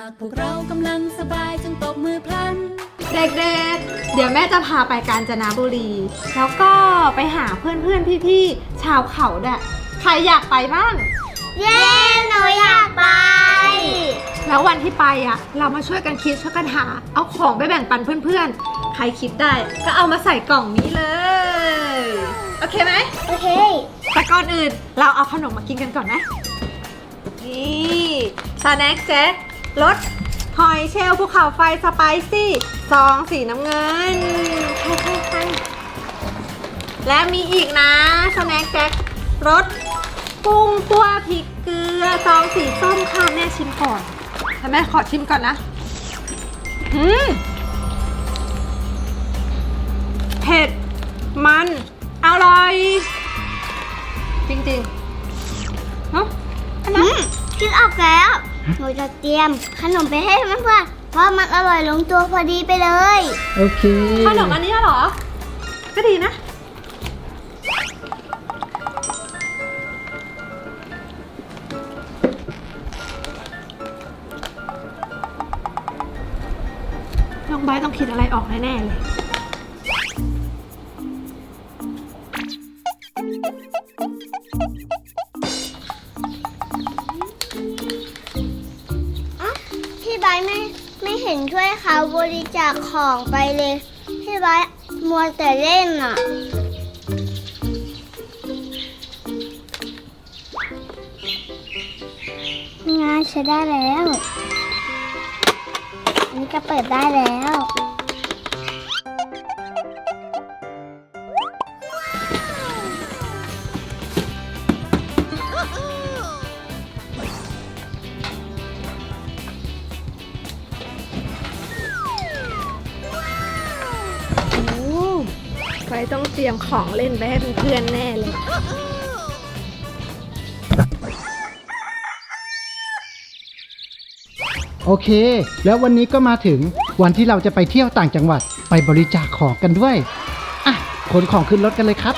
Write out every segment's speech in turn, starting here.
ากพวกเรากำลังสบายจงตบมือพลัน เด็กๆ เดี๋ยวแม่จะพาไปกาญจนบุรี แล้วก็ไปหาเพื่อนๆ พี่ๆ ชาวเขาดะใครอยากไปบ้าง เย้ หนูอยากไป แล้ววันที่ไปอะ เรามาช่วยกันคิดช่วยกันหา เอาของไปแบ่งปันเพื่อนๆ ใครคิดได้ก็เอามาใส่กล่องนี้เลย โอเคไหม โอเค แต่ก่อนอื่นเราเอาขนมมากินกันก่อนไหมนี่สแน็คแจ็ค รสหอยเชลล์ภูเขาไฟสไปซี่ซองสีน้ำเงินใช่ใช่ใช่และมีอีกนะสแน็คแจ็ครสกุ้งตัวพริกเกลือซองสีส้มค่ะแม่ชิมก่อนแต่แม่ขอชิมก่อนนะอืมเผ็ดมันอร่อย จริงๆเนาะอืมคิดออกแล้ว หนูจะเตรียมขนมไปให้เพื่อนๆเพราะมันอร่อยลงตัวพอดีไปเลย โอเคขนมอันนี้เหรอ ก็ดีนะ น้องไบร์ทต้องคิดอะไรออกแน่ๆเลย เขาบริจาคของไปเลยพี่ไบร์ทมัวแต่เล่นอะ งานใช้ได้แล้ว อันนี้ก็เปิดได้แล้ว เตรียมของเล่นไปให้เพื่อนๆแน่เลย โอเค แล้ววันนี้ก็มาถึงวันที่เราจะไปเที่ยวต่างจังหวัดไปบริจาคของกันด้วย อะขนของขึ้นรถกันเลยครับ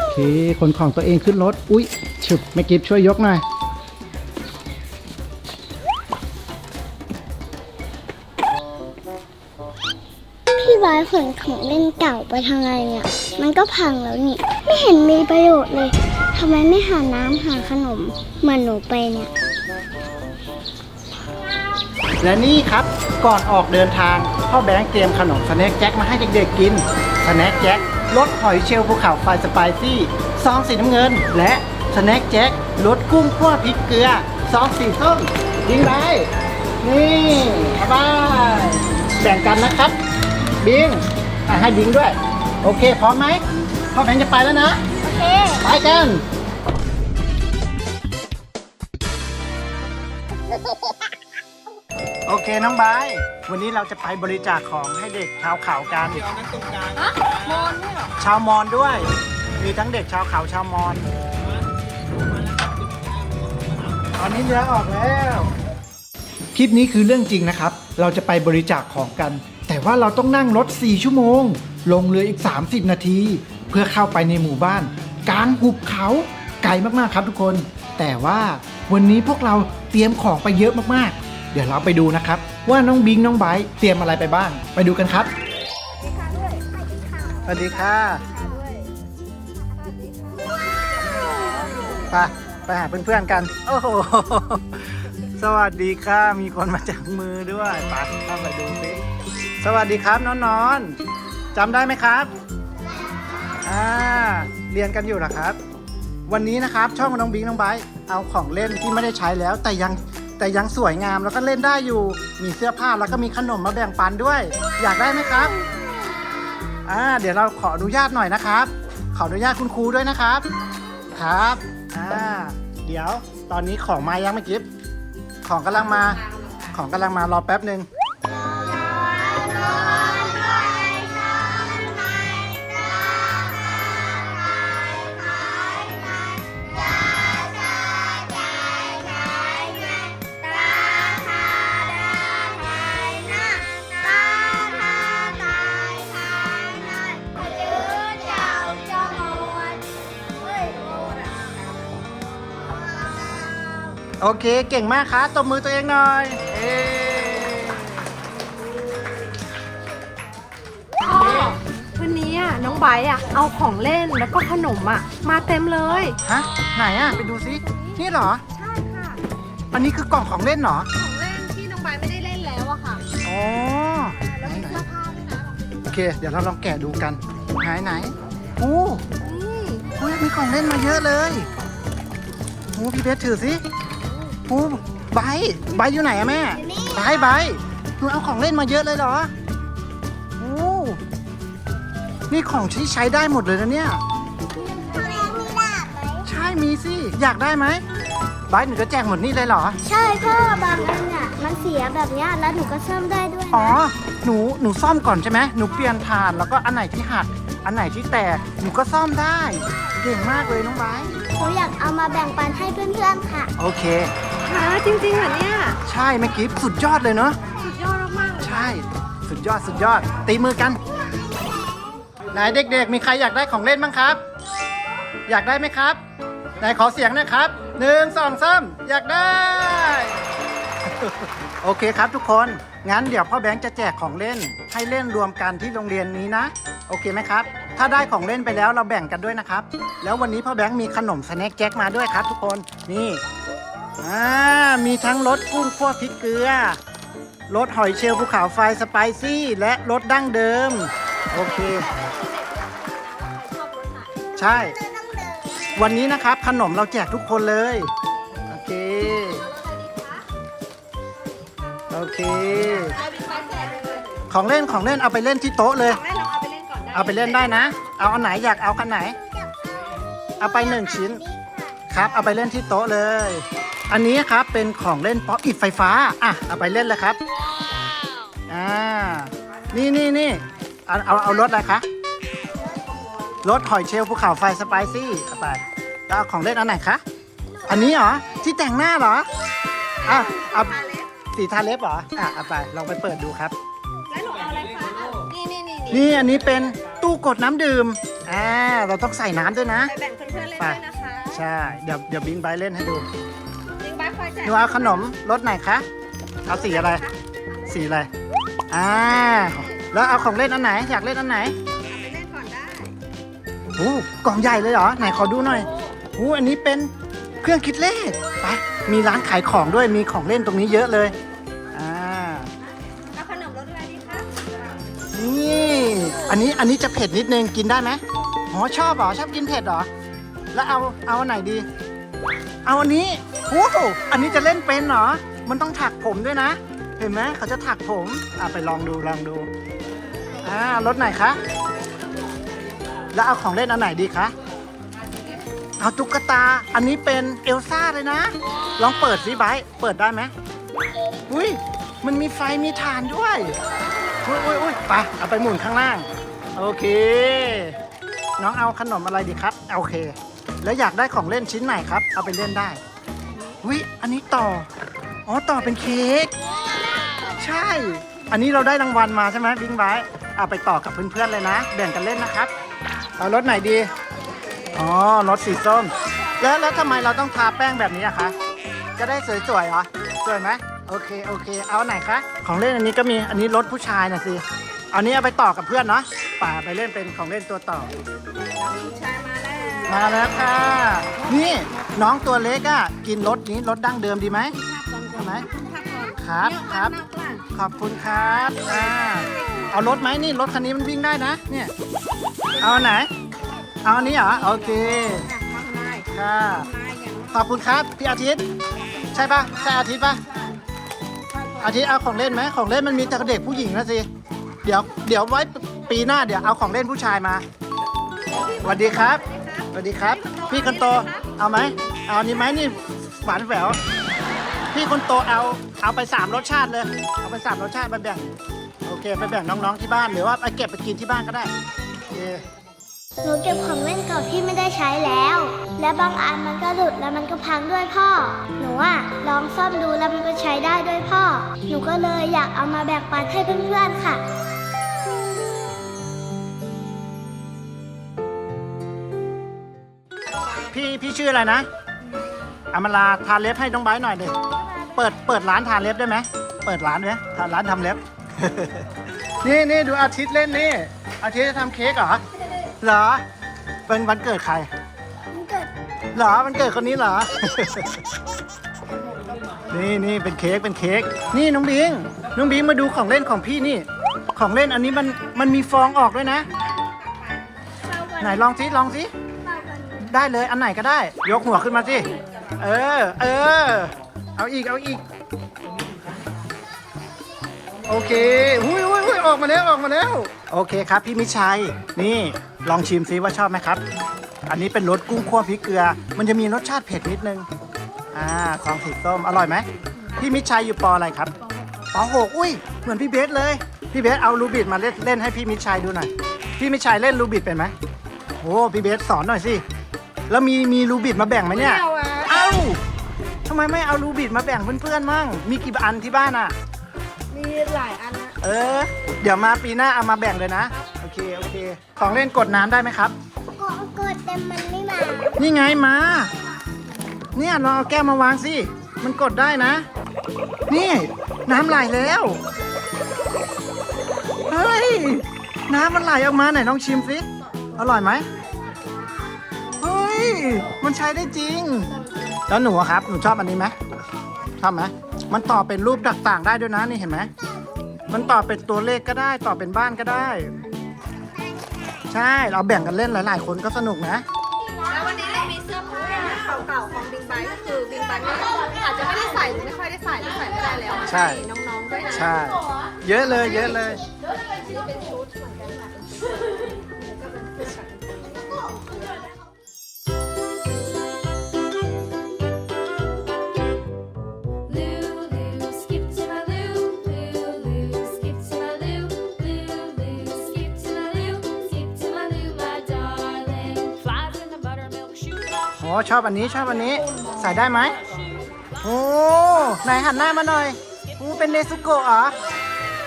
โอเคขนของตัวเองขึ้นรถ อุ๊ยฉุดแม่กิฟช่วยยกหน่อย ขนของเล่นเก่าไปทางไงเนี่ย มันก็พังแล้วนี่ ไม่เห็นมีประโยชน์เลยทำไมไม่หาน้ำหาขนมเหมือนหนูไปเนี่ย และนี่ครับก่อนออกเดินทางพ่อแบงค์เตรียมขนมสแน็คแจ็คมาให้เด็กๆกินสแน็คแจ็ครสหอยเชลล์ภูเขาไฟสไปซี่ซองสีน้ำเงิน และสแน็คแจ็ครสกุ้งคั่วพริกเกลือซองสีส้มยิงไปนี่บ๊ายบายแบ่งกันนะครับ บิงอะให้บิงด้วย โอเค พร้อมไหมพ่อแบงค์จะไปแล้วนะ โอเค ไปกัน โอเคน้องบายวันนี้เราจะไปบริจาคของให้เด็กชาวเขากันชาวมอญด้วย มีทั้งเด็กชาวเขาชาวมอญตอนนี้เรือออกแล้ว คลิปนี้คือเรื่องจริงนะครับ เราจะไปบริจาคของกัน แต่ว่าเราต้องนั่งรถ 4 ชั่วโมง ลงเรืออีก 30 นาที เพื่อเข้าไปในหมู่บ้าน กลางหุบเขาไกลมากๆครับทุกคน แต่ว่าวันนี้พวกเราเตรียมของไปเยอะมากๆ เดี๋ยวเราไปดูนะครับ ว่าน้องบิงน้องไบร์ทเตรียมอะไรไปบ้าง ไปดูกันครับ สวัสดีค่ะไปไปหาเพื่อนๆกัน โอ้โห สวัสดีค่ะ มีคนมาจับมือด้วยไปเข้าไปดูสิสวัสดีครับน้องนอนจำได้ไหมครับอ่าเรียนกันอยู่เหรอครับ วันนี้นะครับช่องน้องบิงน้องไบร์ทเอาของเล่นที่ไม่ได้ใช้แล้ว แต่ยังแต่ยังสวยงามแล้วก็เล่นได้อยู่มีเสื้อผ้าแล้วก็มีขนมมาแบ่งปันด้วย อยากได้ไหมครับอ่าเดี๋ยวเราขออนุญาตหน่อยนะครับ ขออนุญาตคุณครูด้วยนะครับ ครับอ่าเดี๋ยวตอนนี้ของมายังไม่กิฟ ของกำลังมา ของกำลังมารอแป๊บหนึ่ง โอเค เก่งมากครับตบมือตัวเองหน่อยเอ๊พ่อวันนี้อะน้องไบร์ทอะเอาของเล่นแล้วก็ขนมอะ มาเต็มเลย ฮะ ไหนอะ ไปดูซินี่เหรอ ใช่ค่ะ อันนี้คือกล่องของเล่นเหรอ ของเล่นที่น้องไบร์ทไม่ได้เล่นแล้วอะค่ะ อ๋อ แล้วมีไหนเสื้อผ้าด้วยนะๆโอเค เดี๋ยวเราลองแกะดูกันไหนไหนโอ้นี่โหมีของเล่นมาเยอะเลยโอ้พี่เบสถือสิ โอ้ไบร์ทไบร์ทอยู่ไหนอะแม่ไบร์ทไบร์ทหนูเอาของเล่นมาเยอะเลยเหรอโอ้นี่ของที่ใช้ได้หมดเลยนะเนี่ย ใช่มีสิอยากได้ไหมไบร์ทหนูจะแจกหมดนี่เลยเหรอ ใช่พ่อบางอันอะมันเสียแบบเนี้ยแล้วหนูก็ซ่อมได้ด้วยอ๋อ นะหนูหนูซ่อมก่อนใช่ไหมหนูเปลี่ยนถ่านแล้วก็อันไหนที่หัก อันไหนที่แตกหนูก็ซ่อมได้ เก่งมากเลยน้องไบร์ทหนูอยากเอามาแบ่งปันให้เพื่อนๆค่ะ โอเค หาจริงๆเหรอเนี่ยใช่เมื่อกี้สุดยอดเลยเนาะสุดยอดมากๆเลยใช่สุดยอดสุดยอด ตีมือกันไหนเด็กๆ มีใครอยากได้ของเล่นบ้างครับ อยากได้ไหมครับไหนขอเสียงหนะครับหนึ่งสองสามอยากได้ โอเคครับทุกคน งั้นเดี๋ยวพ่อแบงค์จะแจกของเล่น ให้เล่นรวมกันที่โรงเรียนนี้นะ โอเคไหมครับ ถ้าได้ของเล่นไปแล้วเราแบ่งกันด้วยนะครับ แล้ววันนี้พ่อแบงค์มีขนมสแน็คแจ็คมาด้วยครับ ทุกคน นี่ อ่ามีทั้งรสกุ้งคั่วพริกเกลือรสหอยเชลล์ภูเขาไฟสไปซี่ และรสดั้งเดิม โอเค ใช่ วันนี้นะครับขนมเราแจกทุกคนเลย โอเค โอเค ของเล่นของเล่นเอาไปเล่นที่โต๊ะเลยของเล่นเราเอาไปเล่นก่อนได้เอาไปเล่นได้นะ เอาอันไหนอยากเอาคันไหน เอาไปหนึ่งชิ้น ครับ เอาไปเล่นที่โต๊ะเลย อันนี้ครับเป็นของเล่นป๊อปอิดไฟฟ้า อะ เอาไปเล่นเลยครับ อ่า นี่นี่นี่เอาเอาเอารถอะไรคะ รถหอยเชลล์ภูเขาไฟสไปซี่เอาไปแล้วเอาของเล่นอันไหนคะ อันนี้เหรอ ที่แต่งหน้าเหรอ อะ เอาสีทาเล็บเหรอ อะ เอาไป ลองไปเปิดดูครับ แล้วหนูเอาอะไรคะนี่นี่นี่นี่นี่อันนี้เป็นตู้กดน้ำดื่ม อ่า เราต้องใส่น้ำด้วยนะ ไปแบ่งเพื่อนๆเล่นด้วยนะคะ ใช่ เดี๋ยวเดี๋ยวบิงไบเล่นให้ดูจริงบ้าค อยแจกหนูเอาขนมรสไหนคะ เอาสีอะไร สีอะไร อ่า แล้วเอาของเล่นอันไหน อยากเล่นอันไหนเอาไปเล่นก่อนได้โอ้กล่องใหญ่เลยเหรอ ไหนขอดูหน่อยโอ้อันนี้เป็นเครื่องคิดเลข ไป มีร้านขายของด้วย มีของเล่นตรงนี้เยอะเลย อ่า เอาขนมรสอะไรดีคะนี่ อันนี้ อันนี้จะเผ็ดนิดนึง กินได้ไหมอ๋อชอบเหรอ ชอบกินเผ็ดเหรอ แล้วเอา เอาอันไหนดี เอาอันนี้ โอ้โหอันนี้จะเล่นเป็นเหรอ มันต้องถักผมด้วยนะ เห็นไหมเขาจะถักผม อะไปลองดูลองดู อ่ารถไหนคะ แล้วเอาของเล่นอันไหนดีคะ เอาตุ๊กตา อันนี้เป็นเอลซ่าเลยนะ ลองเปิดสิไบเปิดได้ไหมอุ้ย มันมีไฟมีฐานด้วยอุ้ยอุ้ยอุ้ยไป เอาไปหมุนข้างล่าง โอเค น้องเอาขนมอะไรดีครับ โอเค แล้วอยากได้ของเล่นชิ้นไหนครับ เอาไปเล่นได้ อุ้ยอันนี้ต่อ อ๋อ ต่อเป็นเค้ก ใช่ อันนี้เราได้รางวัลมาใช่ไหมบิงไบท์เอาไปต่อกับเพื่อนๆเลยนะ แบ่งกันเล่นนะครับ เอารถไหนดี อ๋อ รถสีส้ม แล้วแล้วทำไมเราต้องทาแป้งแบบนี้อะคะ จะได้สวยๆเหรอ สวยไหมโอเค โอเค เอาไหนคะ ของเล่นอันนี้ก็มี อันนี้รถผู้ชายนะสิ อันนี้เอาไปต่อกับเพื่อนเนาะ ป่าไปเล่นเป็นของเล่นตัวต่อผู้ชายมาแล้ว มาแล้วค่ะ นี่น้องตัวเล็กอะ กินรสนี้รสดั้งเดิมดีไหมใช่ไหมครับครับ ขอบคุณครับอ่าเอารถไหมนี่รถคันนี้มันวิ่งได้นะ เนี่ย เอาอันไหน เอาอันนี้เหรอ โอเค ค่ะ ขอบคุณครับพี่อาทิตย์ ใช่ปะใช่อาทิตย์ปะอาทิตย์เอาของเล่นไหมของเล่นมันมีแต่เด็กผู้หญิงนะสิ เดี๋ยวเดี๋ยวไว้ปีหน้าเดี๋ยวเอาของเล่นผู้ชายมาสวัสดีครับ สวัสดีครับ พี่คนโตเอาไหมเอาอันนี้ไหมนี่หวานแหววพี่คนโตเอาเอาไปสามรสชาติเลย เอาไปสามรสชาติไปแบ่งโอเคไปแบ่งน้องๆที่บ้านหรือว่าไปเก็บไปกินที่บ้านก็ได้โอเคหนูเก็บของเล่นเก่าที่ไม่ได้ใช้แล้ว และบางอันมันก็หลุดแล้วมันก็พังด้วยพ่อ หนูอะลองซ่อมดูแล้วมันก็ใช้ได้ด้วยพ่อ หนูก็เลยอยากเอามาแบ่งปันให้เพื่อนๆค่ะ พี่พี่ชื่ออะไรนะอามาลาทาเล็บให้น้องไบร์ทหน่อยดิเปิดเปิดร้านทาเล็บได้ไหมเปิดร้านไหมทาร้านทำเล็บ นี่นี่ดูอาทิตย์เล่นนี่ อาทิตย์จะทำเค้กเหรอเหรอเป็นวันเกิดใครมันเกิดเหรอมันเกิดคนนี้เหรอ นี่นี่เป็นเค้กเป็นเค้กนี่น้องบิงน้องบิงมาดูของเล่นของพี่นี่ ของเล่นอันนี้มันมันมีฟองออกด้วยนะ ไหนลองสิลองสิ ได้เลย อันไหนก็ได้ ยกหัวขึ้นมาสิ เออ เออ เอาอีก เอาอีก โอเคหุยหุยหุยออกมาแล้ว ออกมาแล้ว โอเคครับ พี่มิชัย นี่ ลองชิมซิว่าชอบไหมครับ อันนี้เป็นรสกุ้งคั่วพริกเกลือ มันจะมีรสชาติเผ็ดนิดนึง อ่าของสีส้ม อร่อยไหม พี่มิชัยอยู่ปออะไรครับปอหกอุ้ย เหมือนพี่เบสเลย พี่เบสเอาลูบิดมาเล่นเล่นให้พี่มิชัยดูหน่อย พี่มิชัยเล่นลูบิดเป็นไหมโอ้พี่เบสสอนหน่อยสิ แล้วมีมีลูบิดมาแบ่งไหมเนี่ยไม่เอาอะ เอ้าทำไมไม่เอาลูบิดมาแบ่งเพื่อนๆมั่งมีกี่อันที่บ้านอะ มีหลายอันนะเออ เดี๋ยวมาปีหน้าเอามาแบ่งเลยนะ โอเคโอเค ของเล่นกดน้ำได้ไหมครับ กดกดแต่มันไม่มานี่ไงมา เนี่ยลองเอาแก้วมาวางสิ มันกดได้นะ นี่ น้ำไหลแล้ว เฮ้ย น้ำมันไหลออกมาไหนลองชิมสิ อร่อยไหมเฮ้ย มันใช้ได้จริง แล้วหนูอะครับ หนูชอบอันนี้ไหมชอบไหมมันต่อเป็นรูปต่างๆได้ด้วยนะนี่เห็นไหม มันต่อเป็นตัวเลขก็ได้ ต่อเป็นบ้านก็ได้ ใช่ เราแบ่งกันเล่นหลาย ๆ คนก็สนุกนะ แล้ววันนี้เรามีเสื้อผ้าเก่าๆของบิงไบก็คือบิงไบไม่อาจจะไม่ได้ใส่หรือไม่ค่อยได้ใส่หรือใส่ไม่ได้แล้วใช่ น้องๆด้วยนะใช่ เยอะเลย เยอะเลย Lulu, ชอบอันนี้ชอบอันนี้ใส่ได้ไหมโอ้ไหนหันหน้ามาหน่อยโอ้เป็นเนซุโกะเหรอ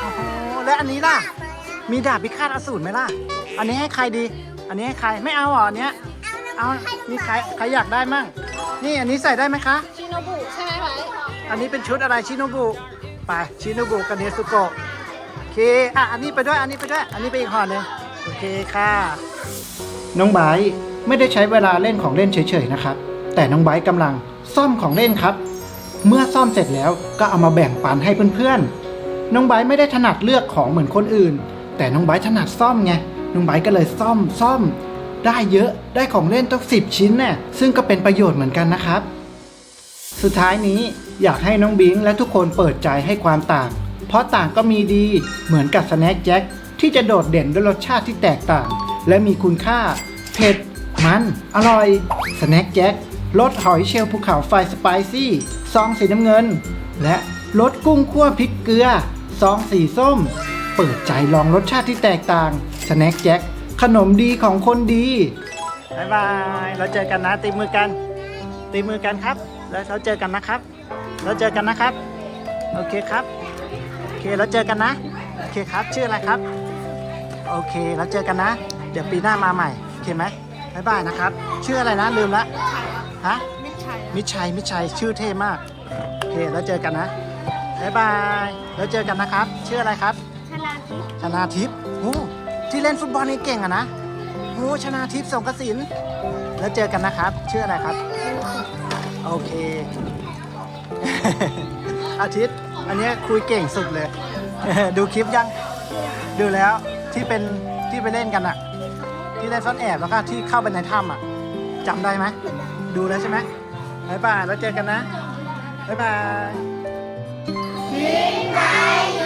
โอ้โหแล้วอันนี้ล่ะ มีดาบพิฆาตอสูรไหมล่ะ อันนี้ให้ใครดี อันนี้ให้ใครไม่เอาเหรออันเนี้ยเอานี่ใครใครอยากได้มั่งนี่อันนี้ใส่ได้ไหมคะชิโนบุใช่ไหมไบอันนี้เป็นชุดอะไรชิโนบุไปชิโนบุกับเนซุโกะโอเคอะอันนี้ไปด้วยอันนี้ไปด้วย อันนี้ไปอีกห่อหนึ่งโอเคค่ะ น้องไบร์ท ไม่ได้ใช้เวลาเล่นของเล่นเฉยๆนะครับ แต่น้องไบร์ทกำลังซ่อมของเล่นครับ เมื่อซ่อมเสร็จแล้วก็เอามาแบ่งปันให้เพื่อนๆ น้องไบร์ทไม่ได้ถนัดเลือกของเหมือนคนอื่น แต่น้องไบร์ทถนัดซ่อมไง น้องไบร์ทก็เลยซ่อมซ่อม ได้เยอะได้ของเล่นตั้งสิบชิ้นน่ะซึ่งก็เป็นประโยชน์เหมือนกันนะครับ สุดท้ายนี้อยากให้น้องบิงและทุกคนเปิดใจให้ความต่าง เพราะต่างก็มีดีเหมือนกับสแน็คแจ็คที่จะโดดเด่นด้วยรสชาติที่แตกต่าง และมีคุณค่าเผ็ด มัน อร่อยสแน็คแจ็ครสหอยเชลล์ภูเขาไฟสไปซี่ซองสีน้ำเงิน และรสกุ้งคั่วพริกเกลือซองสีส้ม เปิดใจลองรสชาติที่แตกต่างสแน็คแจ็คขนมดีของคนดีบายบายเราเจอกันนะตีมือกัน ตีมือกันครับ แล้วเราเจอกันนะครับแล้วเจอกันนะครับ โอเคครับ โอเคแล้วเจอกันนะ โอเคครับ ชื่ออะไรครับ โอเคแล้วเจอกันนะ เดี๋ยวปีหน้ามาใหม่ โอเคไหม บ๊ายบายนะครับ ชื่ออะไรนะลืมละฮะมิชัยมิชัยชื่อเท่มากโอเคแล้วเจอกันนะบ๊ายบายแล้วเจอกันนะครับ ชื่ออะไรครับ ชนะทิพย์ชนาทิพย์โอ้ที่เล่นฟุตบอลนี่เก่งอะนะโอ้ชนาทิพย์สงกสินแล้วเจอกันนะครับ ชื่ออะไรครับ โอเค อาทิตย์ อันเนี้ยคุยเก่งสุดเลย ดูคลิปยัง ดูแล้วที่เป็นที่ไปเล่นกันอะ ที่เล่นซ่อนแอบแล้วก็ที่เข้าไปในถ้ำอะจำได้ไหมดูแล้วใช่ไหมบ๊ายบายแล้วเจอกันนะบ๊ายบายไปอยู่